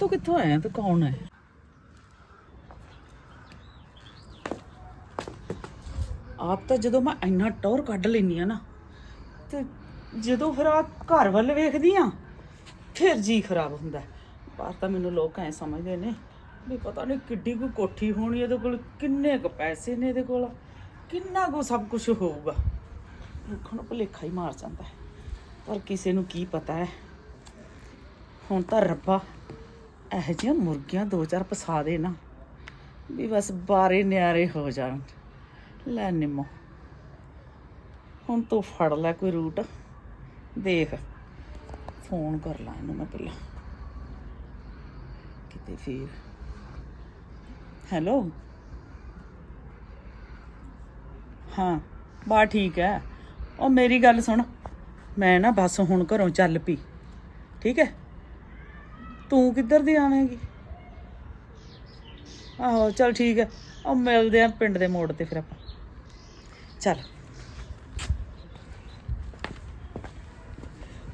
ਤੂੰ ਕਿੱਥੋਂ ਆਇਆ? ਤੂੰ ਕੌਣ ਹੈ? ਆਪ ਤਾਂ ਜਦੋਂ ਮੈਂ ਇੰਨਾ ਟੌਰ ਕੱਢ ਲੈਨੀ ਆ ਨਾ, ਤੇ ਜਦੋਂ ਫਿਰ ਆ ਘਰ ਵੱਲ ਵੇਖਦੀ ਆ ਫਿਰ ਜੀ ਖਰਾਬ ਹੁੰਦਾ। ਬਾਹਰ ਤਾਂ ਮੈਨੂੰ ਲੋਕ ਐ ਸਮਝਦੇ ਨੇ ਵੀ ਪਤਾ ਨਹੀਂ ਕਿੱਡੀ ਕੋ ਕੋਠੀ ਹੋਣੀ ਇਹਦੇ ਕੋਲ, ਕਿੰਨੇ ਕੁ ਪੈਸੇ ਨੇ ਇਹਦੇ ਕੋਲ, ਕਿੰਨਾ ਕੋ ਸਭ ਕੁਝ ਹੋਊਗਾ। ਲੋਕਾਂ ਨੂੰ ਭੁਲੇਖਾ ਹੀ ਮਾਰ ਜਾਂਦਾ ਪਰ ਕਿਸੇ ਨੂੰ ਕੀ ਪਤਾ ਹੈ। ਹੁਣ ਤਾਂ ਰੱਬਾ ਇਹੋ ਜਿਹੀਆਂ ਮੁਰਗੀਆਂ ਦੋ ਚਾਰ ਪਸਾ ਦੇ ਨਾ, ਵੀ ਬਸ ਬਾਰੇ ਨਿਆਰੇ ਹੋ ਜਾਣ। ਲੈ ਨਿੰਮੋ, ਹੁਣ ਤੂੰ ਫੜ ਲੈ ਕੋਈ ਰੂਟ, ਦੇਖ। ਫੋਨ ਕਰ ਲਾ ਇਹਨੂੰ ਮੈਂ ਪਹਿਲਾਂ। ਕਿਤੇ ਫੇਰ। ਹੈਲੋ? ਹਾਂ, ਬਾ ਠੀਕ ਹੈ ਉਹ ਮੇਰੀ ਗੱਲ ਸੁਣ, ਮੈਂ ਨਾ ਬਸ ਹੁਣ ਘਰੋਂ ਚੱਲ ਪਈ। ਠੀਕ ਹੈ ਤੂੰ ਕਿੱਧਰ ਦੀ ਆਵੇਂਗੀ ਆਹੋ, ਚਲ ਠੀਕ ਹੈ। ਉਹ ਮਿਲਦੇ ਆ ਪਿੰਡ ਦੇ ਮੋੜ ਤੇ ਫਿਰ ਆਪਾਂ। ਚੱਲ।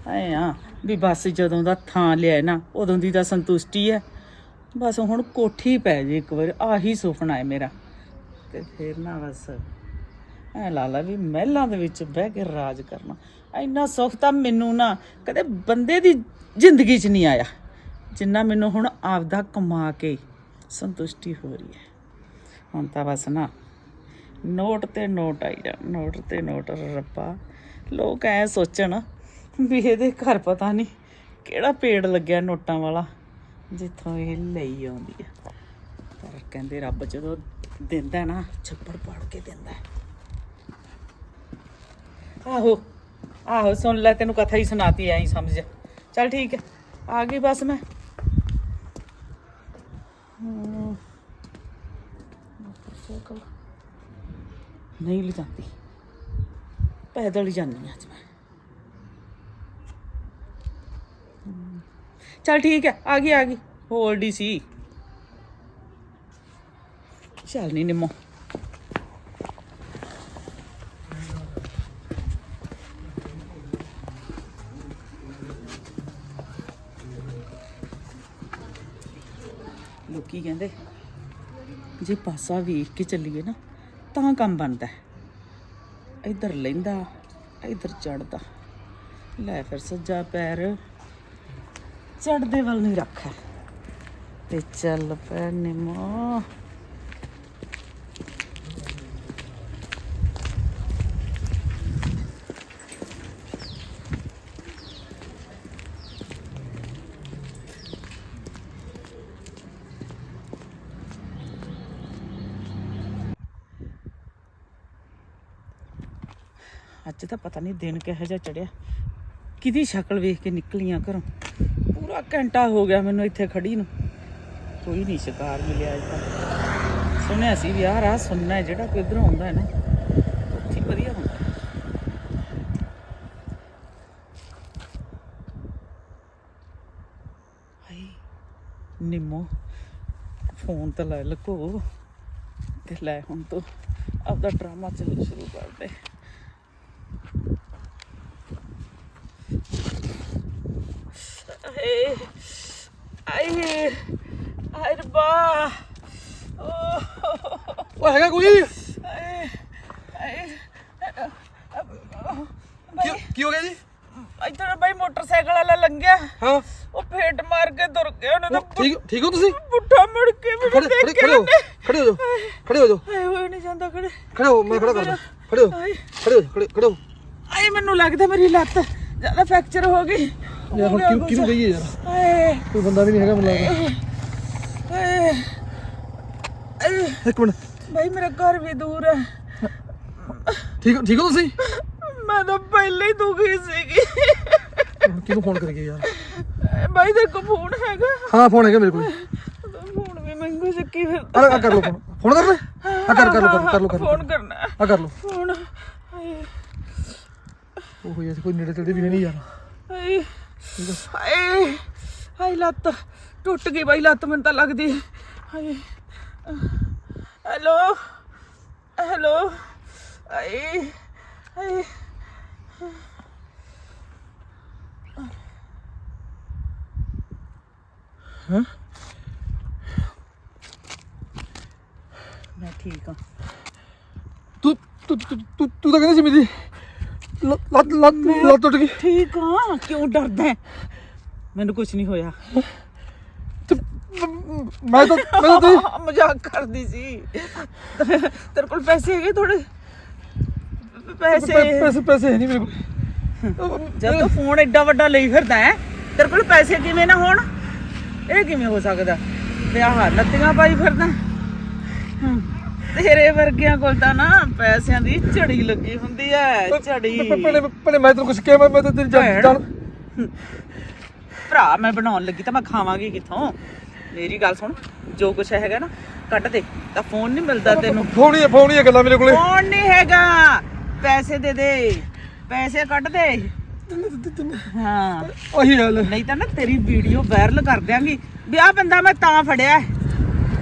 ਐ ਆ ਵੀ ਬਸ ਜਦੋਂ ਦਾ ਥਾਂ ਲਿਆ ਨਾ, ਉਦੋਂ ਦੀ ਤਾਂ ਸੰਤੁਸ਼ਟੀ ਹੈ। ਬਸ ਹੁਣ ਕੋਠੀ ਪੈ ਜੇ ਇੱਕ ਵਾਰ, ਆਹੀ ਸੁਪਨਾ ਹੈ ਮੇਰਾ। ਤੇ ਫਿਰ ਨਾ ਬਸ ਐ ਲਾਲਾ ਵੀ ਮਹਿਲਾਂ ਦੇ ਵਿੱਚ ਬਹਿ ਕੇ ਰਾਜ ਕਰਨਾ। ਇੰਨਾ ਸੁੱਖ ਤਾਂ ਮੈਨੂੰ ਨਾ ਕਦੇ ਬੰਦੇ ਦੀ ਜ਼ਿੰਦਗੀ 'ਚ ਨਹੀਂ ਆਇਆ। ਜਿੰਨਾ ਮੈਨੂੰ ਹੁਣ ਆਪਦਾ ਕਮਾ ਕੇ ਸੰਤੁਸ਼ਟੀ ਹੋ ਰਹੀ ਹੈ। ਹੁਣ ਤਾਂ ਬਸ ਨਾ, ਨੋਟ ਤੇ ਨੋਟ ਆਈ ਜਾ, ਨੋਟ ਤੇ ਨੋਟ ਰੱਬਾ। ਲੋਕ ਐ ਸੋਚਣ ਵੀ ਇਹਦੇ ਘਰ ਪਤਾ ਨਹੀਂ ਕਿਹੜਾ ਪੇੜ ਲੱਗਿਆ ਨੋਟਾਂ ਵਾਲਾ, ਜਿੱਥੋਂ ਇਹ ਲਈ ਆਉਂਦੀ ਹੈ ਪਰ ਕਹਿੰਦੇ ਰੱਬ ਜਦੋਂ ਦਿੰਦਾ ਨਾ, ਛੱਪੜ ਪਾੜ ਕੇ ਦਿੰਦਾ। ਆਹੋ ਆਹੋ ਸੁਣ ਲੈ, ਤੈਨੂੰ ਕਥਾ ਹੀ ਸੁਣਾਤੀ, ਐਂ ਹੀ ਸਮਝ ਚੱਲ ਠੀਕ ਹੈ, ਆ ਗਈ ਬਸ ਮੈਂ ਹਮ, ਮੋਟਰਸਾਈਕਲ ਨਹੀਂ ਲੈ ਪੈਦਲ ਹੀ ਜਾਂਦੀ ਹਾਂ ਅੱਜ ਮੈਂ। ਹਮ, ਚੱਲ ਠੀਕ ਹੈ ਆ ਗਈ ਆ ਗਈ। ਹੋਲਡ ਹੀ ਸੀ। ਚੱਲ ਨਹੀਂ ਨਿੰਮੋ। ਲੋਕੀ ਕਹਿੰਦੇ ਜੇ ਪਾਸਾ ਵੇਖ ਕੇ ਚੱਲੀਏ ਨਾ ਤਾਂ ਕੰਮ ਬਣਦਾ ਹੈ। ਇੱਧਰ ਲੈਂਦਾ, ਇੱਧਰ ਚੜਦਾ ਲੈ ਫਿਰ ਸੱਜਾ ਪੈਰ ਚੜਦੇ ਵੱਲ ਨਹੀਂ ਰੱਖਿਆ ਤੇ ਚੱਲ ਪੈ ਨਿਮੋ। ਅੱਜ ਤਾਂ ਪਤਾ ਨਹੀਂ ਦਿਨ ਕਿਹੋ ਜਿਹਾ ਚੜਿਆ। ਕਿਹਦੀ ਸ਼ਕਲ ਵੇਖ ਕੇ ਨਿਕਲੀਆਂ ਘਰੋਂ। ਪੂਰਾ ਘੰਟਾ ਹੋ ਗਿਆ ਮੈਨੂੰ ਇੱਥੇ ਖੜੀ ਨੂੰ। ਕੋਈ ਨਹੀਂ ਸ਼ਿਕਾਰ ਮਿਲਿਆ ਅਜੇ ਤੱਕ ਸੁਣਿਆ ਸੀ ਵੀ ਆਹ ਰਾਹ ਸੁਣਨਾ ਜਿਹੜਾ ਕੋਈ ਇਧਰੋਂ ਆਉਂਦਾ ਹੈ ਨਾ, ਉੱਥੇ ਵਧੀਆ ਹੁੰਦਾ ਹਾਈ ਨਿੰਮੋ, ਫੋਨ ਤਾਂ ਲੈ ਲਕੋ। ਤੇ ਲੈ ਹੁਣ ਤੋਂ ਆਪਦਾ ਡਰਾਮਾ ਚੱਲ ਸ਼ੁਰੂ ਕਰ ਆਏ ਆਏ ਆਏ ਰੱਬਾ। ਓਹ। ਓ ਹੈਗਾ ਕੋਈ? ਆਏ ਆਏ ਕੀ ਕੀ ਹੋ ਗਿਆ ਜੀ? ਇੱਧਰ ਬਾਈ ਮੋਟਰਸਾਈਕਲ ਵਾਲਾ ਲੰਘਿਆ। ਹਾਂ। ਉਹ ਫੇਟ ਮਾਰ ਕੇ ਤੁਰ ਗਿਆ ਉਹਨੇ ਤਾਂ ਠੀਕ ਠੀਕ ਹੋ ਤੁਸੀਂ? ਪੁੱਠਾ ਮੁੜ ਕੇ ਖੜੇ ਮੈਨੂੰ ਖੜੇ ਦੇਖ ਕੇ ਖੜੇ ਹੋ। ਉਹਨੇ। ਖੜੇ ਹੋ ਜਾਓ। ਖੜੇ ਹੋ ਜਾਓ। ਆਏ ਹੋਏ ਨਹੀਂ ਜਾਂਦਾ ਖੜੇ। ਖੜੇ ਹੋ ਮੈਂ ਖੜਾ ਕਰਦਾ ਖੜੇ ਹੋ। ਆਏ ਖੜੇ ਹੋ ਖੜੇ ਖੜੇ ਹੋ। ਆਏ ਮੈਨੂੰ ਲੱਗਦਾ ਮੇਰੀ ਲੱਤ ਜ਼ਿਆਦਾ ਫ੍ਰੈਕਚਰ ਹੋ ਗਈ। ਯਾਰ ਹੋ ਹੁਣ। ਕਿਉਂ ਗਈ ਹੈ ਯਾਰ? ਆਏ ਕੋਈ ਬੰਦਾ ਵੀ ਨਹੀਂ ਹੈਗਾ ਮੈਨੂੰ ਲੱਗਦਾ। ਆਏ। ਆਏ ਇੱਕ ਮਿੰਟ। ਭਾਈ ਮੇਰਾ ਘਰ ਵੀ ਦੂਰ ਹੈ। ਠੀਕ ਠੀਕ ਹੋ ਤੁਸੀਂ? ਮੈਂ ਤਾਂ ਪਹਿਲੇ ਹੀ ਦੁਖੀ ਸੀਗੀ। ਹੁਣ ਕਿਹਨੂੰ ਫੋਨ ਕਰੀਏ ਯਾਰ? ਭਾਈ ਤੇਰੇ ਕੋਲ ਫੋਨ ਹੈਗਾ। ਹਾਂ ਫੋਨ ਹੈਗਾ ਮੇਰੇ ਕੋਲ ਉਹਦਾ ਫੋਨ ਵੀ ਮੰਗੂ ਚੱਕੀ ਫਿਰ। ਆ ਆ ਕਰ ਲਓ ਫੋਨ ਫੋਨ ਕਰ ਲੈ ਆ ਕਰ ਕਰ ਲਓ ਕਰ- ਕਰ ਲਓ ਕਰ ਲਓ। ਫੋਨ ਕਰਨਾ ਹੈ। ਆ ਕਰ ਲਓ। ਫੋਨ ਹਾਏ ਉਹ ਯਾਰ ਕੋਈ ਨੇੜੇ ਤੇੜੇ ਵੀ ਹੈ ਨਹੀਂ ਯਾਰ। ਹਾਏ ਹਾਏ ਹਾਏ ਲੱਤ ਟੁੱਟ ਗਈ ਬਾਈ ਲੱਤ ਮੈਨੂੰ ਤਾਂ ਲੱਗਦੀ ਹਾਏ ਹੈਲੋ ਹੈਲੋ ਹਾਏ ਹਾਏ। ਹਾਂ? ਮੈਂ ਠੀਕ ਆ ਤੂੰ ਤੂੰ ਤੂੰ ਤੂੰ ਤੂੰ ਕਹਿੰਦੀ ਸੀ ਮੇਰੀ ਲੱਤ ਲੱਤ ਲੱਤ ਟੁੱਟ ਗਈ। ਠੀਕ ਆ ਕਿਉਂ ਡਰਦਾ ਹੈ? ਮੈਨੂੰ ਕੁਝ ਨਹੀਂ ਹੋਇਆ। ਮ- ਤਾਂ ਮੈਂ ਤਾਂ ਮਜ਼ਾਕ ਕਰਦੀ ਸੀ। ਤੇਰੇ ਕੋਲ ਪੈਸੇ ਹੈਗੇ ਥੋੜੇ ਪੈਸੇ। ਪੈਸੇ ਪੈਸੇ ਨਹੀਂ ਮੇਰੇ ਕੋਲ। ਜਦ ਤੂੰ ਫੋਨ ਐਡਾ ਵੱਡਾ ਲਈ ਫਿਰਦਾ ਹੈ ਤੇਰੇ ਕੋਲ ਪੈਸੇ ਕਿਵੇਂ ਨਾ ਹੋਣ? ਇਹ ਕਿਵੇਂ ਹੋ ਸਕਦਾ? ਵਿਆਹ ਨੱਤੀਆਂ ਪਾਈ ਫਿਰਦਾ। ਹਮ, ਤੇਰੇ ਵਰਗਿਆਂ ਕੋਲ ਤਾਂ ਨਾ ਪੈਸਿਆਂ ਦੀ ਝੜੀ ਲੱਗੀ ਹੁੰਦੀ ਹੈ ਝੜੀ। ਪਹਿਲੇ ਪਹਿਲੇ ਮੈਂ ਤੈਨੂੰ ਕੁਝ ਕਿਹਾ ਮੈਂ ਮੈਂ ਤਾਂ ਤੇਰੀ ਜਾਨ। ਜਾਨ ਭਰਾ ਮੈਂ ਬਣਾਉਣ ਲੱਗੀ ਤਾਂ ਮੈਂ ਖਾਵਾਂਗੀ ਕਿੱਥੋਂ? ਮੇਰੀ ਗੱਲ ਸੁਣ ਜੋ ਕੁਛ ਹੈਗਾ ਨਾ ਕੱਢ ਦੇ ਤਾਂ ਫੋਨ ਨਹੀਂ ਮਿਲਦਾ ਤੈਨੂੰ। ਫੋਨੀ ਹੈ ਫੋਨੀ ਹੈ ਗੱਲਾਂ ਮੇਰੇ ਕੋਲੇ। ਫੋਨ ਨਹੀਂ ਹੈਗਾ। ਪੈਸੇ ਦੇ ਦੇ ਪੈਸੇ ਕੱਢ ਦੇ। ਹਾਂ। ਉਹੀ ਹਾਲ ਹੈ ਨਹੀਂ ਤਾਂ ਨਾ ਤੇਰੀ ਵੀਡੀਓ ਵਾਇਰਲ ਕਰ ਦਿਆਂਗੀ। ਵੀ ਆਹ ਬੰਦਾ ਮੈਂ ਤਾਂ ਫੜਿਆ। ਹੈ।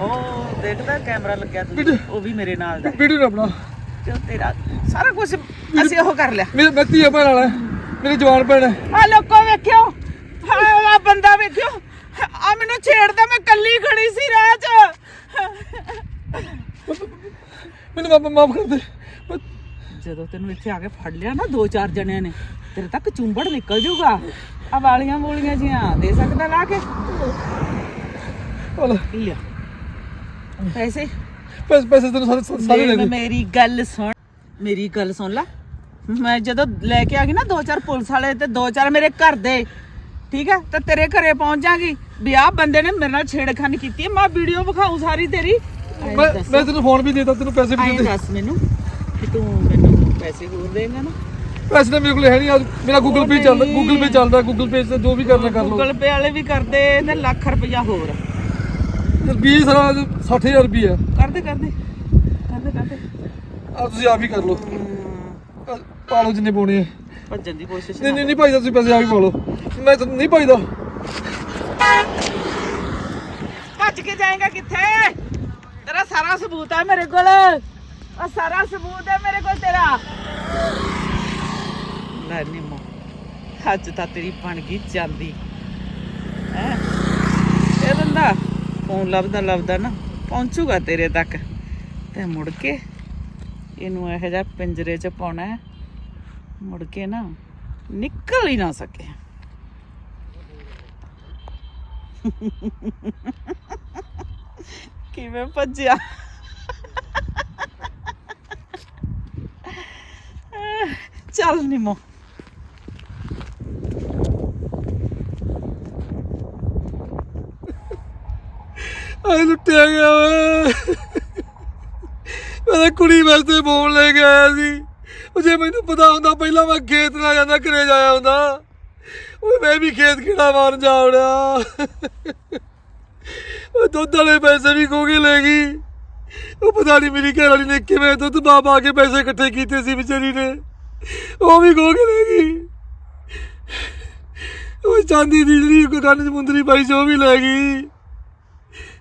ਉਹ ਦੇਖਦਾ ਕੈਮਰਾ ਲੱਗਿਆ ਤੂੰ ਉਹ ਵੀ ਮੇਰੇ ਨਾਲ ਦਾ। ਵੀਡੀਓ ਨਾ ਬਣਾ। ਉਹ ਤੇਰਾ ਸਾਰਾ ਕੁਝ ਅਸੀਂ ਉਹ ਕਰ ਲਿਆ। ਮੇਰੇ ਮੈਂ ਧੀਆ ਭੈਣ ਵਾਲਾ ਹੈ। ਮੇਰੀ ਜਵਾਨ ਭੈਣ ਹੈ। ਆ ਲੋਕੋ ਵੇਖਿਓ। ਆ ਬੰਦਾ ਵੇਖਿਓ। ਆ ਮੈਨੂੰ ਛੇੜਦਾ ਮੈਂ ਕੱਲੀ ਖੜੀ ਸੀ ਰਾਹ 'ਚ। ਮੈਨੂੰ ਮਾਫ ਮਾਫ ਕਰ ਦੇ। ਮੈਂ- ਜਦੋਂ ਤੈਨੂੰ ਇੱਥੇ ਆ ਕੇ ਫੜ ਲਿਆ ਨਾ ਦੋ ਚਾਰ ਜਣਿਆਂ ਨੇ ਤੇਰੇ ਤੱਕ ਚੁੰਬੜ ਨਿਕਲ ਜਾਊਗਾ। ਆ ਵਾਲੀਆਂ ਜੀਆਂ ਦੇ ਸਕਦਾ ਲਾ ਕੇ। ਹਲ। ਲਿਆ। ਪੈਸੇ? ਪੈਸੇ ਪੈਸੇ ਤੈਨੂੰ ਸਾਰੇ ਸਾਰੇ ਲੈ ਗਏ ਮੇਰੀ ਗੱਲ ਸੁਣ। ਮੇਰੀ ਗੱਲ ਸੁਣ ਲੈ। ਮੈਂ ਜਦੋਂ ਲੈ ਕੇ ਆ ਗਈ ਨਾ ਦੋ ਚਾਰ ਪੁਲਿਸ ਵਾਲੇ ਤੇ ਦੋ ਚਾਰ ਮੇਰੇ ਘਰ ਦੇ ਠੀਕ ਹੈ? ਤੇ ਤੇਰੇ ਘਰੇ ਪਹੁੰਚ ਜਾਗੀ। ਵੀ ਆਹ ਬੰਦੇ ਨੇ ਮੇਰੇ ਨਾਲ ਛੇੜਖਾਨੀ ਕੀਤੀ ਹੈ। ਮੈਂ ਵੀਡੀਓ ਵਿਖਾਉਂ ਸਾਰੀ ਤੇਰੀ। ਮੈਂ ਤੈਨੂੰ ਫੋਨ ਵੀ ਦੇਤਾ ਤੈਨੂੰ ਪੈਸੇ ਵੀ ਐਂ ਦਿੱਤੇ। ਦੱਸ ਮੈਨੂੰ ਕਿ ਤੂੰ ਮੈਨੂੰ ਪੈਸੇ ਹੋਰ ਦੇਂਗਾ ਨਾ? ਪੈਸੇ ਤਾਂ ਮੇਰੇ ਕੋਲ ਹੈ ਨਹੀਂ ਅੱਜ ਮੇਰਾ ਗੂਗਲ ਪੇ ਚੱਲਦਾ ਗੂਗਲ ਪੇ ਚੱਲਦਾ ਗੂਗਲ ਪੇ ਤੇ ਜੋ ਵੀ ਕਰਨਾ ਕਰ ਲਓ। ਗੂਗਲ ਪੇ ਵਾਲੇ ਵੀ ਕਰਦੇ ਤੇ ਲੱਖ ਰੁਪਇਆ ਹੋਰ। 20 ਸਾਲਾਂ 60000 ਰੁਪਏ ਕਰਦੇ ਕਰਦੇ। ਕਰਦੇ ਕਰਦੇ। ਆ ਤੁਸੀਂ ਆਪ ਹੀ ਕਰ ਲਓ। ਆਹ ਪਾ ਲਓ ਜਿੰਨੇ ਪਾਉਣੇ ਆ। ਭੱਜਣ ਦੀ ਕੋਸ਼ਿਸ਼ ਨਹੀਂ ਨਹੀਂ ਨਹੀਂ ਭਾਈਦਾ ਤੁਸੀਂ ਪੈਸੇ ਆਪ ਹੀ ਪਾ ਲਓ। ਮੈਂ ਤਾਂ ਨਹੀਂ ਭਾਈਦਾ। ਭੱਜ ਕੇ ਜਾਏਗਾ ਕਿੱਥੇ? ਤੇਰਾ ਸਾਰਾ ਸਬੂਤ ਹੈ ਮੇਰੇ ਕੋਲ। ਆ ਸਾਰਾ ਸਬੂਤ ਹੈ ਮੇਰੇ ਕੋਲ ਤੇਰਾ। ਲੈ ਨਿੰਮੋ ਅੱਜ ਤਾਂ ਤੇਰੀ ਬਣ ਗਈ ਜਾਂਦੀ ਹੈ? ਇਹ ਬੰਦਾ ਫੋਨ ਲੱਭਦਾ ਲੱਭਦਾ ਨਾ ਪਹੁੰਚੂਗਾ ਤੇਰੇ ਤੱਕ। ਤੇ ਮੁੜ ਕੇ ਇਹਨੂੰ ਇਹੋ ਜਿਹਾ ਪਿੰਜਰੇ 'ਚ ਪਾਉਣਾ ਮੁੜ ਕੇ ਨਾ ਨਿਕਲ ਹੀ ਨਾ ਸਕੇ। ਕਿਵੇਂ ਭੱਜਿਆ? ਚੱਲ ਨਿਮੋ। ਆਏ ਲੁੱਟਿਆ ਗਿਆ ਓਏ ਮੈਂ ਤਾਂ ਕੁੜੀ ਵਾਸਤੇ ਫੋਨ ਲੈ ਕੇ ਆਇਆ ਸੀ। ਉਹ ਜੇ ਮੈਨੂੰ ਪਤਾ ਹੁੰਦਾ, ਪਹਿਲਾਂ ਮੈਂ ਖੇਤ ਨਾ ਜਾਂਦਾ, ਘਰੇ ਜਾਇਆ ਹੁੰਦਾ। ਉਹ ਮੈਂ ਵੀ ਖੇਤ ਕਿਹੜਾ ਮਾਰਨ ਜਾਉਣਾ ਉਹ ਦੁੱਧ ਵਾਲੇ ਪੈਸੇ ਵੀ ਖੋ ਕੇ ਲੈ ਗਈ। ਉਹ ਪਤਾ ਨਹੀਂ ਮੇਰੀ ਘਰ ਵਾਲੀ ਨੇ ਕਿਵੇਂ ਦੁੱਧ ਪਾ ਪਾ ਕੇ ਪੈਸੇ ਇਕੱਠੇ ਕੀਤੇ ਸੀ ਵਿਚਾਰੀ ਨੇ। ਉਹ ਵੀ ਖੋ ਕੇ ਲੈ ਗਈ। ਉਹ ਚਾਂਦੀ ਦੀ ਜਿਹੜੀ ਕੰਨ 'ਚ ਮੁੰਦਰੀ ਪਾਈ ਸੀ, ਉਹ ਵੀ ਲੈ ਗਈ।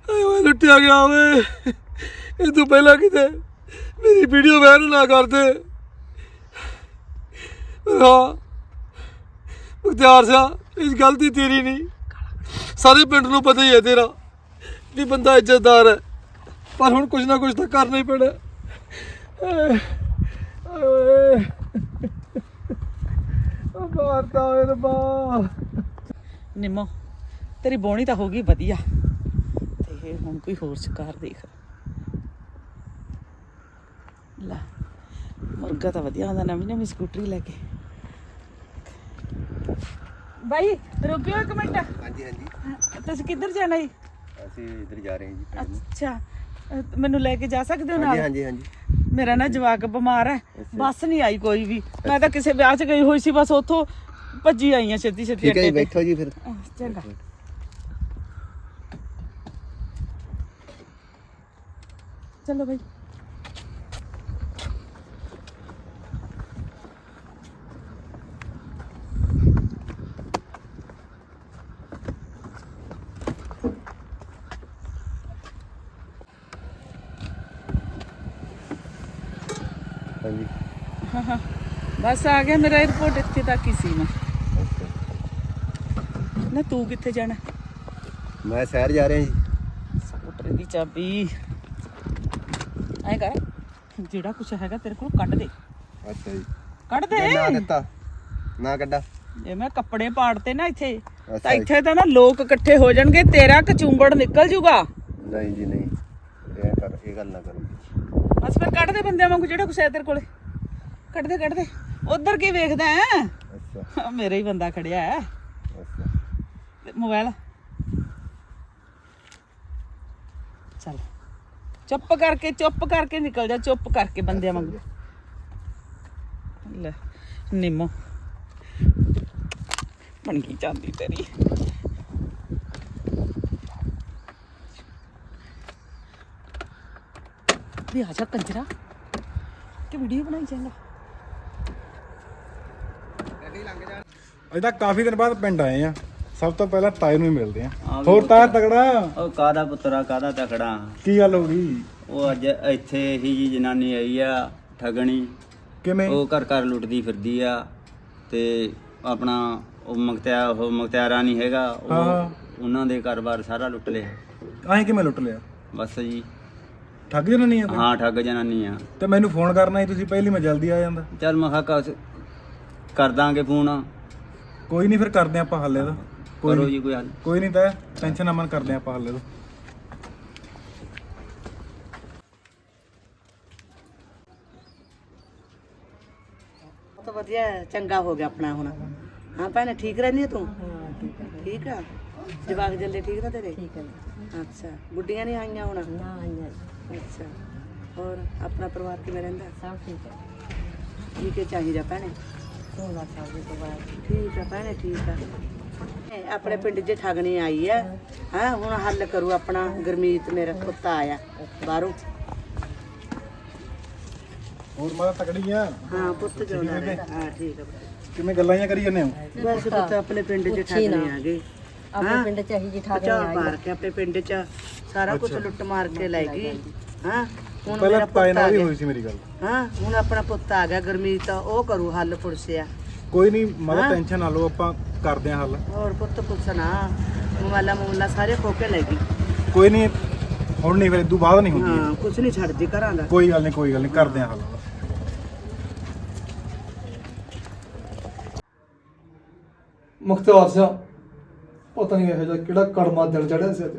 ਆਏ ਓਏ ਲੁੱਟਿਆ ਗਿਆ ਓਏ ਇਹ ਤੋਂ ਪਹਿਲਾਂ ਕਿਤੇ ਮੇਰੀ ਵੀਡੀਓ ਵਾਇਰਲ ਨਾ ਕਰਦੇ। ਹਾਂ, ਮੁਖਤਿਆਰ ਸਿਆ ਇਸ ਗੱਲ ਦੀ ਤੇਰੀ ਨਹੀਂ। ਸਾਰੇ ਪਿੰਡ ਨੂੰ ਪਤਾ ਹੀ ਹੈ ਤੇਰਾ ਵੀ ਬੰਦਾ ਇੱਜ਼ਤਦਾਰ ਹੈ। ਪਰ ਹੁਣ ਕੁਝ ਨਾ ਕੁਝ ਤਾਂ ਕਰਨਾ ਹੀ ਪੈਣਾ। ਓਏ ਉਹ ਮਾਰਦਾ ਓਏ ਰੱਬਾ ਨਿੰਮੋ, ਤੇਰੀ ਬੋਣੀ ਤਾਂ ਹੋ ਗਈ ਵਧੀਆ। ਤੇ ਹੁਣ ਕੋਈ ਹੋਰ ਸ਼ਿਕਾਰ ਦੇਖ। ਲੈ ਮੁਰਗਾ ਤਾਂ ਵਧੀਆ ਹੁੰਦਾ ਨਵੀਂ ਨਵੀਂ ਸਕੂਟਰੀ ਲੈ ਕੇ। ਬਾਈ ਰੁਕਿਓ ਇੱਕ ਮਿੰਟ। ਹਾਂਜੀ ਹਾਂਜੀ। ਤੁਸੀਂ ਕਿੱਧਰ ਜਾਣਾ ਜੀ? ਅਸੀਂ ਇੱਧਰ ਜਾ ਰਹੇ ਹਾਂ ਜੀ ਪਿੰਡ ਨੂੰ। ਅੱਛਾ ਅਹ ਮੈਨੂੰ ਲੈ ਕੇ ਜਾ ਸਕਦੇ ਹੋ ਹਾਂਜੀ ਨਾਲ? ਹਾਂਜੀ ਹਾਂਜੀ। ਮੇਰਾ ਨਾ ਜਵਾਕ ਬਿਮਾਰ ਹੈ ਬੱਸ ਨਹੀਂ ਆਈ ਕੋਈ ਵੀ। ਮੈਂ ਤਾਂ ਕਿਸੇ ਵਿਆਹ 'ਚ ਗਈ ਹੋਈ ਸੀ ਬਸ ਉੱਥੋਂ ਭੱਜੀ ਆਈ ਹਾਂ ਛੇਤੀ ਛੇਤੀ ਠੀਕ ਹੈ ਜੀ ਅੱਡੇ ਤੇ। ਬੈਠੋ ਜੀ ਫਿਰ। ਅਹ ਚੰਗਾ। ਚਲੋ ਭਾਈ ਹਾਂਜੀ। ਹਾਂ ਹਾਂ ਬਸ ਆ ਗਿਆ ਮੇਰਾ 에어ਪੋਰਟ ਇੱਥੇ ਤੱਕ ਹੀ ਸੀ ਮੈਂ। ਨਾ ਤੂੰ ਕਿੱਥੇ ਜਾਣਾ? ਮੈਂ ਸ਼ਹਿਰ ਜਾ ਰਿਹਾ ਜੀ। ਸਕੂਟਰ ਦੀ ਚਾਬੀ। ਐ ਕਰ। ਜਿਹੜਾ ਕੁਛ ਹੈਗਾ ਤੇਰੇ ਕੋਲ ਕੱਢ ਦੇ। ਅੱਛਾ ਜੀ। ਕੱਢ ਜੇ ਨਾ ਦੇ ਦਿੱਤਾ। ਨਾ ਕੱਢਾ। ਜੇ ਮੈਂ ਕੱਪੜੇ ਪਾੜਤੇ ਨਾ ਇੱਥੇ। ਤਾਂ ਜੀ। ਇੱਥੇ ਤਾਂ ਨਾ ਲੋਕ ਇਕੱਠੇ ਹੋ ਜਾਣਗੇ ਤੇਰਾ ਕਚੂੰਬੜ ਨਿਕਲ ਜੂਗਾ। ਨਹੀਂ ਜੀ ਨਹੀਂ। ਇਹ ਕਰ ਇਹ ਗੱਲ ਨਾ ਕਰੋ। ਬਸ ਫਿਰ ਕੱਢ ਦੇ ਬੰਦਿਆਂ ਵਾਂਗੂ ਜਿਹੜਾ ਕੁਛ ਹੈ ਤੇਰੇ ਕੋਲੇ। ਕੱਢ ਦੇ ਕੱਢ ਦੇ। ਉਧਰ ਕੀ ਵੇਖਦਾ ਹੈ? ਅੱਛਾ। ਮੇਰਾ ਹੀ ਬੰਦਾ ਖੜਿਆ ਹੈ। ਅੱਛਾ। ਮੋਬਾਈਲ। ਚੱਲ। ਚੁੱਪ ਕਰਕੇ ਚੁੱਪ ਕਰਕੇ ਨਿਕਲ ਜਾ, ਚੁੱਪ ਕਰਕੇ ਬੰਦਿਆਂ ਵਾਂਗੂ। ਲੈ, ਨਿੰਮੋ। ਬਣ ਗਈ ਜਾਂਦੀ ਤੇਰੀ। ਵੀ ਆ ਜਾ ਕੰਜਰਾ। ਕਿ ਵੀਡੀਓ ਬਣਾਈ ਜਾਂਦਾ ਅੱਜ ਤਾਂ ਕਾਫੀ ਦਿਨ ਬਾਅਦ ਪਿੰਡ ਆਏ ਆ। ਸਭ ਤੋਂ ਪਹਿਲਾਂ ਤਾਏ ਨੂੰ ਹੀ ਮਿਲਦੇ ਆ। ਹੋਰ ਤਾਇਆ ਤਗੜਾ ਉਹ ਕਾਦਾ ਪੁੱਤਰਾ ਕਾਦਾ ਤਕੜਾ? ਕੀ ਗੱਲ ਹੋ ਗਈ? ਉਹ ਅੱਜ ਇੱਥੇ ਹੀ ਜੀ ਜਨਾਨੀ ਆਈ ਆ ਠਗਣੀ। ਕਿਵੇਂ? ਉਹ ਘਰ ਘਰ ਲੁੱਟਦੀ ਫਿਰਦੀ ਆ ਤੇ ਆਪਣਾ ਉਹ ਮਗਤਿਆ ਉਹ ਮਗਤਿਆਰਾ ਨਹੀਂ ਹੈਗਾ। ਹਾਂ। ਉਹ ਉਹਨਾਂ ਦੇ ਘਰ-ਬਾਰ ਸਾਰਾ ਲੁੱਟ ਲਿਆ। ਐਂ ਕਿਵੇਂ ਲੁੱਟ ਲਿਆ? ਬਸ ਜੀ। ਠੱਗ ਜਣਾ ਨਹੀਂ ਆ ਕੋਈ? ਹਾਂ ਠੱਗ ਜਨਾਨੀ ਆ। ਤੇ ਮੈਨੂੰ ਫੋਨ ਕਰਨਾ ਸੀ ਤੁਸੀਂ ਪਹਿਲੀ ਮੈਂ ਜਲਦੀ ਆ ਜਾਂਦਾ। ਚੱਲ ਮੈਂ ਕਿਹਾ ਕਰ- ਕਰ ਦਾਂਗੇ ਫੋਨ। ਕੋਈ ਨਹੀਂ ਫਿਰ ਕਰਦੇ ਆਪਾਂ ਹੱਲੇ ਦਾ ਕਰੋ। ਜੀ ਕੋਈ ਹੱਲ। ਕੋਈ ਨਹੀਂ ਤਾਇਆ ਟੈਨਸ਼ਨ ਨਾ ਮਨ ਕਰਦੇ ਆਪਾਂ ਹੱਲੇ ਦਾ ਬਹੁਤ ਵਧੀਆ ਹੈ, ਚੰਗਾ ਹੋ ਗਿਆ ਆਪਣਾ ਹੁਣ। ਹਾਂ ਭੈਣੇ ਠੀਕ ਰਹਿੰਦੀ ਹੈ ਤੂੰ? ਠੀਕ ਆ। ਜਵਾਕ ਜੱਲੇ ਠੀਕ ਨਾ ਤੇਰੇ? ਠੀਕ ਹੈ ਅੱਛਾ ਗੁੱਡੀਆਂ ਨਹੀਂ ਆਈਆਂ ਹੁਣ? ਨਾ ਆਈਆਂ ਅੱਛਾ ਹੋਰ ਆਪਣਾ ਪਰਿਵਾਰ ਕਿਵੇਂ ਰਹਿੰਦਾ? ਸਭ ਠੀਕ ਹੈ ਠੀਕ ਹੈ ਚਾਹੀਦਾ ਭੈਣੇ? ਸੋਨਾ ਸਾਹਿਬ ਤੋਂ ਬਾਅਦ ਠੀਕ ਆ ਭੈਣੇ ਠੀਕ ਆ। ਇਹ ਆਪਣੇ ਪਿੰਡ 'ਚ ਠਗਣੀ ਆਈ ਹੈ ਹਾਂ ਹੁਣ ਹੱਲ ਕਰੂ ਆਪਣਾ ਗਰਮੀਤ ਮੇਰਾ ਕੁੱਤਾ ਆਇਆ ਬਾਹਰੋਂ। ਹੋਰ ਮਾਤਾ ਤਕੜੀ ਆ? ਹਾਂ ਪੁੱਤ ਰਹਿੰਦਾ। ਹਾਂ ਠੀਕ ਆ। ਕਿਵੇਂ ਗੱਲਾਂ ਜਾਂ ਕਰੀ ਜਾਂਦੇ ਹੋ? ਬਸ ਪੁੱਤ ਆਪਣੇ ਪਿੰਡ 'ਚ ਠਗਣੀ ਆ ਗਈ ਆਪਣੇ ਪਿੰਡ 'ਚ ਹੀ ਜੀ ਠਗਣੀ ਆ। ਮਾਰ ਕੇ ਆਪਣੇ ਪਿੰਡ 'ਚ ਸਾਰਾ ਕੁਝ ਲੁੱਟ ਮਾਰ ਕੇ ਲੈ ਗਈ। ਹਾਂ ਹੁਣ ਮੇਰਾ ਪੁੱਤ ਆ ਗਿਆ। ਹੋਈ ਸੀ ਮੇਰੀ ਗੱਲ। ਹਾਂ ਹੁਣ ਆਪਣਾ ਪੁੱਤ ਆ ਗਿਆ ਗਰਮੀਤ ਉਹ ਕਰੂ ਹੱਲ ਪੁਰਸਿਆ ਕੋਈ ਨਹੀਂ ਮਾਤਾ ਹਾਂ। ਟੈਨਸ਼ਨ ਨਾ ਲਓ ਆਪਾਂ ਕਰਦੇ ਆ ਹੱਲ। ਹੋਰ ਪੁੱਤ ਪੁੱਛਣਾ ਮੋਬਾਈਲਾਂ ਮੋਬਾਈਲਾਂ ਸਾਰੇ ਖੋ ਕੇ ਲੈ ਗਈ। ਕੋਈ ਨਹੀਂ ਹੁਣ ਨਹੀਂ ਫਿਰ ਇਦੋਂ ਬਾਅਦ ਨਹੀਂ ਹੁੰਦੀ। ਹਾਂ ਕੁਝ ਨਹੀਂ ਛੱਡਦੀ ਘਰਾਂ ਦਾ। ਕੋਈ ਗੱਲ ਨਹੀਂ ਕੋਈ ਗੱਲ ਨਹੀਂ ਕਰਦੇ ਆ ਹੱਲ। ਮੁਖਤਿਆਰ ਸਿੰਘ ਪਤਾ ਨਹੀਂ ਇਹੋ ਜਿਹਾ ਕਿਹੜਾ ਕੜਮਾ ਦਿਲ ਚੜਿਆ ਸੀ ਅੱਜ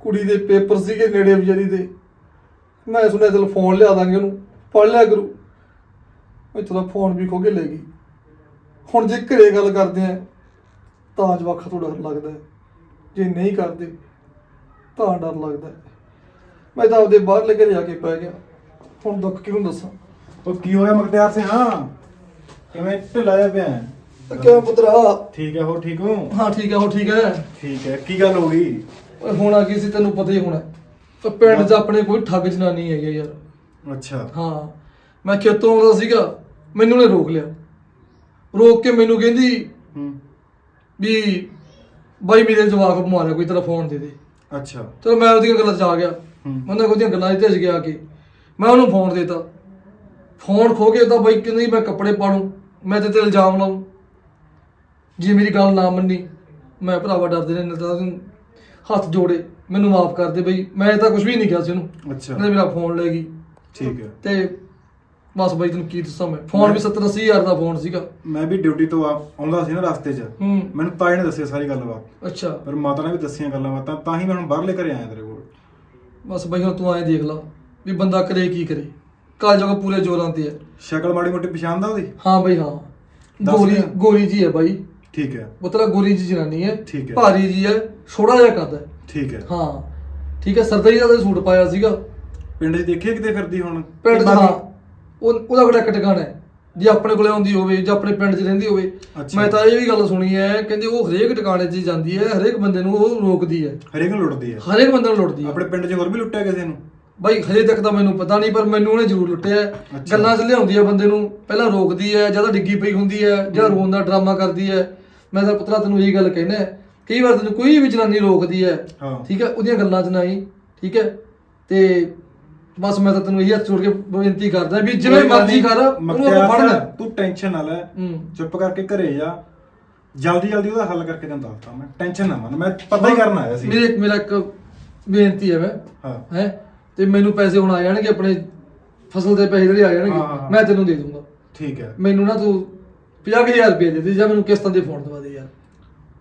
ਕੁੜੀ ਦੇ ਪੇਪਰ ਸੀਗੇ ਨੇੜੇ ਵਿਚਾਰੀ ਦੇ। ਮੈਂ ਸੁਣਿਆ ਚਲ ਫੋਨ ਲਿਆ ਦਾਂਗੇ ਉਹਨੂੰ ਪੜ ਲਿਆ ਕਰੂ। ਇੱਥੋਂ ਦਾ ਫੋਨ ਵੀ ਖੋ ਕੇ ਲੈ ਗਈ। ਹੁਣ ਜੇ ਘਰੇ ਗੱਲ ਕਰਦੇ ਆ ਤਾਂ ਜਵਾਖਾ ਤੋਂ ਡਰ ਲੱਗਦਾ ਹੈ। ਜੇ ਨਹੀਂ ਕਰਦੇ ਤਾਂ ਡਰ ਲੱਗਦਾ ਹੈ। ਮੈਂ ਤਾਂ ਆਪਦੇ ਬਾਹਰ ਘਰੇ ਜਾ ਕੇ ਪੈ ਗਿਆ। ਹੁਣ ਦੁੱਖ ਕਿਹਨੂੰ ਦੱਸਾਂ? ਉਹ ਕੀ ਹੋਇਆ ਮਗਦਿਆਰ ਸਿੰਘ? ਹਾਂ ਕਿਵੇਂ ਢਿੱਲਾ ਜਿਹਾ ਪਿਆ ਹੈ? ਤਾਂ ਕਿਉਂ ਪੁੱਤਰਾ? ਠੀਕ ਹੈ ਹੋ ਠੀਕ ਹੋ? ਹਾਂ ਠੀਕ ਹੈ ਹੋ ਠੀਕ ਹੈ। ਠੀਕ ਹੈ ਕੀ ਗੱਲ ਹੋ ਗਈ? ਓਏ ਹੋਣਾ ਕੀ ਸੀ ਤੈਨੂੰ ਪਤਾ ਹੀ ਹੋਣਾ। ਤੇ ਪਿੰਡ 'ਚ ਆਪਣੇ ਕੋਈ ਠੱਗ ਜਨਾਨੀ ਹੈਗੀ ਆ ਯਾਰ। ਅੱਛਾ। ਹਾਂ। ਮੈਂ ਖੇਤੋਂ ਆਉਂਦਾ ਸੀਗਾ। ਮੈਨੂੰ ਨੇ ਰੋਕ ਲਿਆ। ਰੋਕ ਕੇ ਮੈਨੂੰ ਕਹਿੰਦੀ ਹੂੰ। ਵੀ ਬਾਈ ਮੇਰੇ ਜਵਾਕ ਬਿਮਾਰ ਹੈ ਕੋਈ ਤੇਰਾ ਫੋਨ ਦੇ ਦੇ। ਅੱਛਾ। ਚਲੋ ਮੈਂ ਉਹਦੀਆਂ ਗੱਲਾਂ 'ਚ ਆ ਗਿਆ। ਮੈਂ ਉਹਨਾਂ ਉਹਦੀਆਂ ਗੱਲਾਂ 'ਚ ਗਿਆ ਕਿ ਮੈਂ ਉਹਨੂੰ ਫੋਨ ਦੇਤਾ। ਫੋਨ ਖੋ ਕੇ ਤਾਂ ਬਾਈ ਕਹਿੰਦੀ ਮੈਂ ਕੱਪੜੇ ਪਾੜੂ ਮੈਂ ਤੇ ਤੇ ਇਲਜ਼ਾਮ ਲਾਉਂ ਜੇ ਮੇਰੀ ਗੱਲ ਨਾ ਮੰਨੀ ਮੈਂ ਭਰਾਵਾ ਡਰਦੇ ਨੇ ਤਾਂ ਤੂੰ ਹੱਥ ਜੋੜੇ ਮੈਨੂੰ ਮਾਫ ਕਰ ਦੇ ਬਈ। ਮੈਂ ਤਾਂ ਕੁਝ ਵੀ ਨਹੀਂ ਕਿਹਾ ਸੀ ਉਹਨੂੰ। ਅੱਛਾ। ਉਹਨੇ ਮੇਰਾ ਫੋਨ ਲੈ ਗਈ। ਠੀਕ ਹੈ। ਤੇ ਬਸ ਬਾਈ ਤੈਨੂੰ ਕੀ ਦੱਸਾਂ ਮੈਂ? ਫੋਨ ਵੀ 70 80 ਹਜ਼ਾਰ ਦਾ ਫੋਨ ਸੀਗਾ। ਮੈਂ ਵੀ ਡਿਊਟੀ ਤੋਂ ਆ- ਆਉਂਦਾ ਸੀ ਨਾ ਰਸਤੇ 'ਚ। ਹੂੰ। ਮੈਨੂੰ ਤਾਏ ਨੇ ਦੱਸਿਆ ਸਾਰੀ ਗੱਲਬਾਤ ਅੱਛਾ। ਪਰ ਮਾਤਾ ਨੇ ਵੀ ਦੱਸੀਆਂ ਗੱਲਾਂ ਬਾਤਾਂ ਤਾਂ ਹੀ ਮੈਂ ਹੁਣ ਬਾਹਰਲੇ ਘਰੇ ਆਇਆ ਤੇਰੇ ਕੋਲ। ਬਸ ਬਾਈ ਹੁਣ ਤੂੰ ਐਂ ਦੇਖ ਲਾ ਵੀ ਬੰਦਾ ਕਰੇ ਕੀ ਕਰੇ। ਕਾਲ ਜਗ੍ਹਾ ਪੂਰੇ ਜ਼ੋਰਾਂ ਤੇ ਹੈ ਸ਼ਕਲ ਮਾੜੀ ਮੋਟੀ ਪਛਾਣਦਾ ਉਹਦੀ? ਹਾਂ ਬਾਈ ਹਾਂ। ਦੱਸ ਗੋਰੀ ਰਿਹਾ। ਗੋਰੀ ਜੀ ਹੈ ਬਾਈ। ਠੀਕ ਹੈ। ਉਤਰਾ ਗੋਰੀ ਜੀ ਜਨਾਨੀ ਹੈ। ਠੀਕ ਹੈ। ਭਾਰੀ ਜੀ ਹੈ ਛੋੜਾ ਜਿਹਾ ਕੱਦ ਹੈ। ਠੀਕ ਹੈ। ਹਾਂ। ਠੀਕ ਹੈ ਸਰਦਾਈ ਦਾ ਤਾਂ ਸੂਟ ਪਾਇਆ ਸੀਗਾ। ਪਿੰਡ 'ਚ ਦੇਖਿਆ ਕਿਤੇ ਫਿਰਦੀ ਹੁਣ? ਪਿੰਡ ਹਾਂ। ਉਹ ਉਹਦਾ ਇੱਕ ਟਿਕਾਣਾ ਹੈ? ਜੇ ਆਪਣੇ ਕੋਲੇ ਆਉਂਦੀ ਹੋਵੇ ਜਾਂ ਆਪਣੇ ਪਿੰਡ 'ਚ ਰਹਿੰਦੀ ਹੋਵੇ। ਅੱਛਾ। ਮੈਂ ਤਾਂ ਇਹ ਵੀ ਗੱਲ ਸੁਣੀ ਹੈ ਕਹਿੰਦੇ ਉਹ ਹਰੇਕ ਟਿਕਾਣੇ 'ਚ ਜਾਂਦੀ ਹੈ ਹਰੇਕ ਬੰਦੇ ਨੂੰ ਉਹ ਰੋਕਦੀ ਹੈ। ਹਰੇਕ ਨੂੰ ਲੁੱਟਦੀ ਹੈ। ਹਰੇਕ ਬੰਦੇ ਨੂੰ ਲੁੱਟਦੀ ਹੈ। ਆਪਣੇ ਪਿੰਡ 'ਚ ਹੋਰ ਵੀ ਲੁੱਟਿਆ ਕਿਸੇ ਨੂੰ? ਬਾਈ ਹਜੇ ਤੱਕ ਤਾਂ ਮੈਨੂੰ ਪਤਾ ਨਹੀਂ ਪਰ ਮੈਨੂੰ ਉਹਨੇ ਜ਼ਰੂਰ ਲੁੱਟਿਆ ਹੈ। ਅੱਛਾ। ਗੱਲਾਂ 'ਚ ਲਿਆਉਂਦੀ ਹੈ ਬੰਦੇ ਨੂੰ ਪਹਿਲਾਂ ਰੋਕਦੀ ਹੈ ਜਾਂ ਤਾਂ ਡਿੱਗੀ ਪਈ ਹੁੰਦੀ ਹੈ ਜਾਂ ਰੋਣ ਦਾ ਡਰਾਮਾ ਕਰਦੀ ਹੈ। ਮੈਂ ਤਾਂ ਪੁੱਤਰਾ ਤੈਨੂੰ ਇਹੀ ਗੱਲ ਕਹਿਣਾ ਹੈ ਕਈ ਵਾਰ ਤੈਨੂੰ ਕੋਈ ਵੀ ਜਨਾਨੀ ਰੋਕਦੀ ਹੈ ਹਾਂ। ਠੀਕ ਹੈ ਉਹਦੀਆਂ ਗੱਲਾਂ 'ਚ ਨਹੀਂ ਠੀਕ ਹੈ ਤੇ ਬਸ ਮੈਂ ਤਾਂ ਤੈਨੂੰ ਇਹੀ ਹੱਥ ਜੋੜ ਕੇ ਬੇਨਤੀ ਕਰਦਾ ਵੀ ਜਿਵੇਂ ਕੋਈ ਗੱਲ ਮਰਜ਼ੀ ਨਹੀਂ, ਕਰ ਉਹਨੂੰ ਮਖਤਿਆਰ ਆਪਾਂ ਤੂੰ ਟੈਨਸ਼ਨ ਨਾ ਲੈ। ਹੂੰ। ਚੁੱਪ ਕਰਕੇ ਘਰੇ ਜਾ। ਜਲਦੀ ਜਲਦੀ ਉਹਦਾ ਹੱਲ ਕਰਕੇ ਤੈਨੂੰ ਦੱਸਦਾ ਮੈਂ। ਟੈਨਸ਼ਨ ਨਾ ਮੰਨ। ਮੈਂ ਪਤਾ ਹੀ ਕਰਨ ਆਇਆ ਸੀ। ਮੇਰੇ ਮੇਰਾ ਇੱਕ ਬੇਨਤੀ ਹੈ ਮੈਂ। ਹਾਂ। ਹੈ? ਤੇ ਮੈਨੂੰ ਪੈਸੇ ਹੁਣ ਆ ਜਾਣਗੇ ਆਪਣੇ ਫਸਲ ਦੇ ਪੈਸੇ ਜਿਹੜੇ ਆ ਹਾਂ, ਹਾਂ, ਜਾਣਗੇ ਹਾਂ। ਮੈਂ ਤੈਨੂੰ ਦੇ ਦੂੰਗਾ। ਠੀਕ ਹੈ। ਮੈਨੂੰ ਨਾ ਤੂੰ 50000 ਰੁਪਏ ਦੇ ਦੇ ਜਾਂ ਮੈਨੂੰ ਕਿਸ਼ਤਾਂ ਦੇ ਫੋਨ ਦਵਾ ਦੇ ਯਾਰ।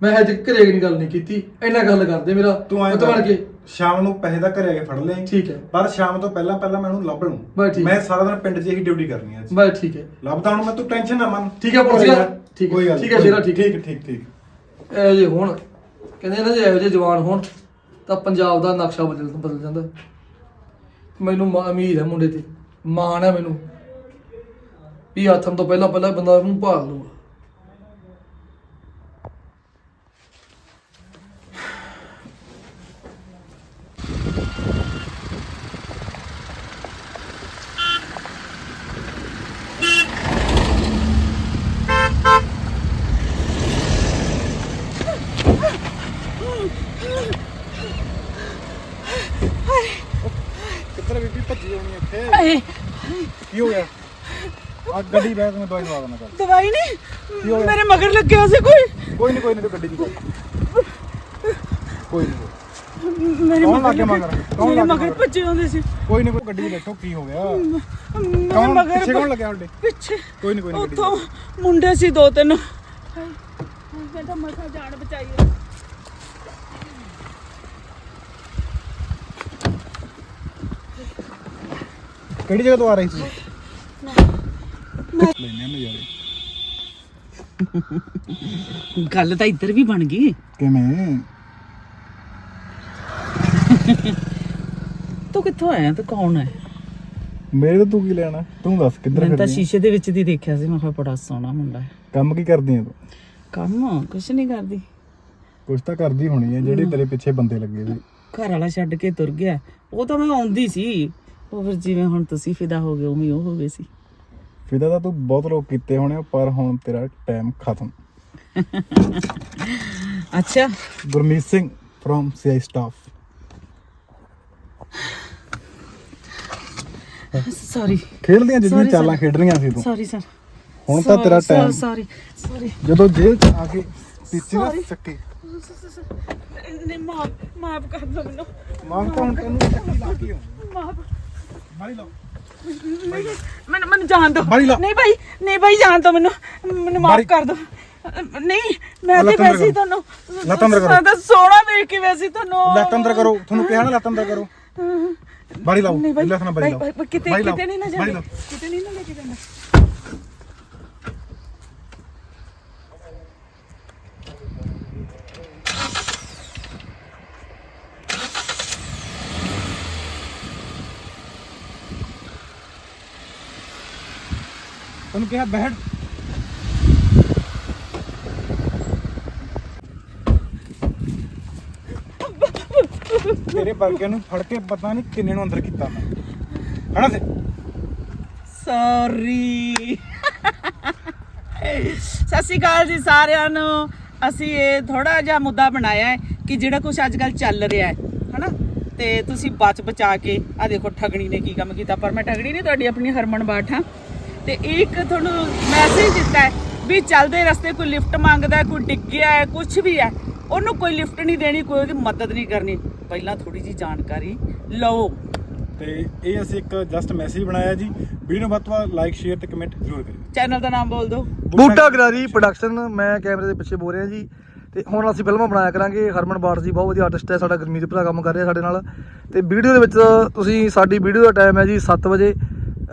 ਮੈਂ ਹਜੇ ਤੱਕ ਘਰੇ ਨਹੀਂ ਗੱਲ ਨਹੀਂ ਕੀਤੀ ਇੰਨਾ ਗੱਲ ਕਰਦੇ ਮੇਰਾ ਤੂੰ ਐਂ ਮੈਂ ਬਣ ਕੇ। ਸ਼ਾਮ ਨੂੰ ਪੈਸੇ ਦਾ ਘਰੇ ਆ ਕੇ ਫੜ ਲੈ। ਠੀਕ ਹੈ। ਪਰ ਸ਼ਾਮ ਤੋਂ ਪਹਿਲਾਂ ਪਹਿਲਾਂ ਮੈਂ ਉਹਨੂੰ ਲੱਭ ਬਸ ਠੀਕ। ਮੈਂ ਸਾਰਾ ਦਿਨ ਪਿੰਡ 'ਚ ਹੀ ਡਿਊਟੀ ਕਰਨੀ ਹੈ ਅੱਜ। ਬਸ ਠੀਕ ਹੈ। ਲੱਭਦਾ ਹੁਣ ਮੈਂ ਤੂੰ ਟੈਨਸ਼ਨ ਨਾ ਮੰਨ। ਠੀਕ ਹੈ, ਯਾਰ। ਗੱਲ- ਠੀਕ ਹੈ, ਕੋਈ ਗੱਲ ਠੀਕ ਹੈ, ਨਹੀਂ। ਸ਼ੇਰਾ, ਠੀਕ ਹੈ। ਠੀਕ ਠੀਕ ਠੀਕ। ਇਹ ਜੇ ਹੋਣ ਕਹਿੰਦੇ ਨਾ ਜੇ ਇਹੋ ਜਿਹੇ ਜਵਾਨ ਹੋਣ ਤਾਂ ਪੰਜਾਬ ਦਾ ਨਕਸ਼ਾ ਬਦਲ ਬਦਲ ਜਾਂਦਾ। ਮੈਨੂੰ ਮਾ- ਉਮੀਦ ਹੈ ਮੁੰਡੇ ਤੇ। ਮਾਣ ਹੈ ਮੈਨੂੰ। ਵੀ ਆਥਮ ਤੋਂ ਪਹਿਲਾਂ ਪਹਿਲਾਂ ਬੰਦਾ ਉਹਨੂੰ ਭਾਲ ਲੂਗਾ ਭੱਜੀ ਆਉਣੀ ਇੱਥੇ ਕੀ ਹੋ ਗਿਆ? ਆ ਗੱਡੀ ਬੈਠ ਮੈਂ ਦਵਾਈ ਦਵਾ ਦੇਣਾ ਚੱਲ। ਦਵਾਈ ਨਹੀਂ? ਮੇਰੇ ਮਗਰ ਲੱਗਿਆ ਸੀ ਕੋਈ। ਕੋਈ ਨਹੀਂ ਕੋਈ ਨਹੀਂ ਤੂੰ ਗੱਡੀ ਦੀ ਕੋਈ ਕੋਈ ਨਹੀਂ। ਮੇਰੇ ਕੌਣ ਲੱਗ ਗਿਆ ਮਗਰ? ਕੌਣ ਮੇਰੇ ਲੱਗ ਗਿਆ ਮਗਰ ਮਗਰ? ਭੱਜੇ ਹੁੰਦੇ ਸੀ। ਕੋਈ ਨਹੀਂ ਕੋਈ ਗੱਡੀ 'ਚ ਬੈਠੋ ਕੀ ਹੋ ਗਿਆ। ਮੇਰੇ ਕੌਣ ਮਗਰ ਪਿੱਛੇ ਕੌਣ ਲੱਗਿਆ ਤੁਹਾਡੇ? ਪਿੱਛੇ। ਕੋਈ ਨਹੀਂ ਕੋਈ ਨਹੀਂ ਗੱਡੀ 'ਚ ਉਥੋਂ ਮੁੰਡੇ ਸੀ ਦੋ ਤਿੰਨ। ਹਾਏ, ਹਾਏ, ਮੈਂ ਤਾਂ ਮਸਾ ਜਾਨ ਬਚਾਈ। ਕਿਹੜੀ ਜਗ੍ਹਾ ਤੋਂ ਆ ਰਹੀ ਸੀ ਲੈਣੇ ਨਜ਼ਾਰੇ ਗੱਲ ਤਾਂ ਇੱਧਰ ਵੀ ਬਣ ਗਈ। ਕਿਵੇਂ? ਤੂੰ ਕਿੱਥੋਂ ਆਇਆ? ਤੂੰ ਕੌਣ ਹੈ? ਮੇਰੇ ਤੋਂ ਤੂੰ ਕੀ ਲੈਣਾ? ਤੂੰ ਦੱਸ ਕਿੱਧਰ ਮੈਂ ਤਾਂ ਫਿਰਦੀ ਆਂ? ਸ਼ੀਸ਼ੇ ਦੇ ਵਿੱਚ ਦੀ ਦੇਖਿਆ ਸੀ ਮੈਂ ਕਿਹਾ ਬੜਾ ਸੋਹਣਾ ਮੁੰਡਾ ਹੈ। ਕੰਮ ਕੀ ਕਰਦੀ ਆ ਤੂੰ? ਕੰਮ? ਕੁਛ ਨਹੀਂ ਕਰਦੀ। ਕੁਛ ਤਾਂ ਕਰਦੀ ਹੋਣੀ ਹੈ ਜਿਹੜੇ ਤੇਰੇ ਪਿੱਛੇ ਬੰਦੇ ਲੱਗੇ ਸੀ। ਘਰ ਵਾਲਾ ਛੱਡ ਕੇ ਤੁਰ ਗਿਆ। ਉਹ ਤਾਂ ਮੈਂ ਆਉਂਦੀ ਸੀ। ਉਹ ਫਿਰ ਜਿਵੇਂ ਹੁਣ ਤੁਸੀਂ ਫਿਦਾ ਹੋ ਗਏ ਉਵੇਂ ਉਹ ਹੋ ਗਏ ਸੀ। ਫਿਦਾ ਤਾਂ ਤੂੰ ਬਹੁਤ ਲੋਕ ਕੀਤੇ ਹੋਣੇ ਆ, ਪਰ ਹੁਣ ਤੇਰਾ ਟਾਈਮ ਖਤਮ। ਅੱਛਾ। Gurmeet Singh from CI staff sorry ਖੇਡਦੀਆਂ ਜਿਹੜੀਆਂ Sorry, ਚਾਲਾਂ sir. ਖੇਡ ਰਹੀਆਂ ਸੀ ਤੂੰ। ਸੌਰੀ ਸਰ ਹੁਣ ਤਾਂ ਤੇਰਾ ਟਾਈਮ ਸੌਰੀ ਸੌਰੀ ਜਦੋਂ ਜੇਲ੍ਹ ਚ ਆ ਕੇ ਟੀਚਰ ਨਾ Sorry. ਚੱਕੇ। ਨਹੀਂ ਮਾਫ ਮਾਫ ਕਰ ਦੋ ਮੈਨੂੰ। ਮਾਂ ਤਾਂ ਹੁਣ ਤੈਨੂੰ ਚੱਕੀ ਲਾ ਕੇ ਆਉਂ ਮਾਫ। ਬਾਈ ਲਓ। ਮੈਨੂੰ ਮੈਨੂੰ ਜਾਣ ਦੋ ਬਾਰੀ ਲਾ। ਨਹੀਂ ਭਾਈ ਨਹੀਂ ਭਾਈ ਜਾਣ ਦੋ ਮੈਨੂੰ। ਮੈਨੂੰ ਮਾਫ ਬਾਰੀ- ਕਰ ਦੋ ਨਹੀਂ ਮੈਂ ਤੇ ਲੱਤ ਅੰਦਰ ਵੈਸੇ ਹੀ ਕਰੋ। ਤੁਹਾਨੂੰ ਲੱਤ ਅੰਦਰ ਕਰੋ। ਮੈਂ ਤਾਂ ਸੋਹਣਾ ਵੇਖ ਕੇ ਵੈਸੇ ਹੀ ਤੁਹਾਨੂੰ ਲੱਤ ਅੰਦਰ ਕਰੋ। ਤੁਹਾਨੂੰ ਕਿਹਾ ਨਾ ਲੱਤ ਅੰਦਰ ਕਰੋ। ਬਾਰੀ ਲਾਓ। ਨਹੀਂ ਭਾਈ ਲੱਤ ਨਾਲ ਬਾਰੀ ਭਾਈ- ਲਾਓ। ਭਾਈ, ਕਿਤੇ ਬਾਰੀ ਲਾਓ, ਕਿਤੇ ਨਹੀਂ ਨਾ ਬਾਰੀ ਜਾਂਦੇ। ਲਾਓ। ਕਿਤੇ ਨਹੀਂ ਨਾ ਲੈ ਕੇ ਜਾਂਦਾ। ਤੁਹਾਨੂੰ ਕਿਹਾ ਬੈਠ। ਤੇਰੇ ਵਰਗਿਆਂ ਨੂੰ ਫੜ ਕੇ ਪਤਾ ਨਹੀਂ ਕਿੰਨੇ ਨੂੰ ਅੰਦਰ ਕੀਤਾ ਮੈਂ। ਹਣਾ ਤੇ ਸੌਰੀ ਸਤਿ ਸ਼੍ਰੀ ਅਕਾਲ ਜੀ ਸਾਰਿਆਂ ਨੂੰ। ਅਸੀਂ ਇਹ ਥੋੜਾ ਜਿਹਾ ਮੁੱਦਾ ਬਣਾਇਆ ਹੈ ਕਿ ਜਿਹੜਾ ਕੁਝ ਅੱਜ ਕੱਲ ਚੱਲ ਰਿਹਾ ਹੈ, ਹਨਾ? ਤੇ ਤੁਸੀਂ ਬਚ ਬਚਾ ਕੇ ਆ ਦੇਖੋ ਠਗਣੀ ਨੇ ਕੀ ਕੰਮ ਕੀਤਾ, ਪਰ ਮੈਂ ਠਗਣੀ ਨਹੀਂ, ਤੁਹਾਡੀ ਆਪਣੀ ਹਰਮਨ ਬਾਠ ਹਾਂ। ਤੇ ਇੱਕ ਤੁਹਾਨੂੰ ਮੈਸੇਜ ਦਿੱਤਾ ਹੈ ਵੀ ਚੱਲਦੇ ਰਸਤੇ ਕੋਈ ਲਿਫਟ ਮੰਗਦਾ ਹੈ, ਕੋਈ ਡਿੱਗਿਆ ਹੈ ਕੁਝ ਵੀ ਹੈ ਉਹਨੂੰ ਕੋਈ ਲਿਫਟ ਨਹੀਂ ਦੇਣੀ ਕੋਈ ਉਹਦੀ ਮਦਦ ਨਹੀਂ ਕਰਨੀ। ਪਹਿਲਾਂ ਥੋੜੀ ਜੀ ਜਾਣਕਾਰੀ ਲਓ। ਤੇ ਇਹ ਅਸੀਂ ਇੱਕ ਜਸਟ ਮੈਸੇਜ ਬਣਾਇਆ ਜੀ। ਵੀਡੀਓ ਨੂੰ ਵੱਧ ਤੋਂ ਵੱਧ ਲਾਈਕ ਸ਼ੇਅਰ ਤੇ ਕਮੈਂਟ ਜ਼ਰੂਰ ਕਰਿਓ। ਚੈਨਲ ਦਾ ਨਾਮ ਬੋਲ ਦਿਓ। ਬੂਟਾ ਗਰਾਰੀ ਪ੍ਰੋਡਕਸ਼ਨ ਮੈਂ ਕੈਮਰੇ ਦੇ ਪਿੱਛੇ ਬੋਲ ਰਿਹਾ ਜੀ। ਤੇ ਹੁਣ ਅਸੀਂ ਫਿਲਮਾਂ ਬਣਾਇਆ ਕਰਾਂਗੇ। ਹਰਮਨ ਬਾੜ ਜੀ ਬਹੁਤ ਵਧੀਆ ਆਰਟਿਸਟ ਹੈ ਸਾਡਾ ਗੁਰਮੀਤ ਭਰਾ ਕੰਮ ਕਰ ਰਿਹਾ ਸਾਡੇ ਨਾਲ। ਤੇ ਵੀਡੀਓ ਦੇ ਵਿੱਚ ਤੁਸੀਂ ਸਾਡੀ ਵੀਡੀਓ ਦਾ ਟਾਈਮ ਹੈ ਜੀ 7 ਵਜੇ।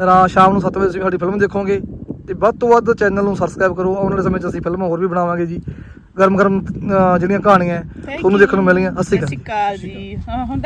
ਰਾਤ ਸ਼ਾਮ ਨੂੰ 7 ਵਜੇ ਤੁਸੀਂ ਸਾਡੀ ਫਿਲਮ ਦੇਖੋਗੇ ਤੇ ਵੱਧ ਤੋਂ ਵੱਧ ਚੈਨਲ ਨੂੰ ਸਬਸਕ੍ਰਾਈਬ ਕਰੋ। ਆਉਣ ਵਾਲੇ ਸਮੇਂ 'ਚ ਅਸੀਂ ਫਿਲਮਾਂ ਹੋਰ ਵੀ ਬਣਾਵਾਂਗੇ ਜੀ। ਗਰਮ ਗਰਮ ਜਿਹੜੀਆਂ ਕਹਾਣੀਆਂ ਤੁਹਾਨੂੰ ਦੇਖਣ ਨੂੰ ਮਿਲਣਗੀਆਂ ਸਤਿ ਸ਼੍ਰੀ ਅਕਾਲ। ਜੀ। ਹਾਂ ਹੁਣ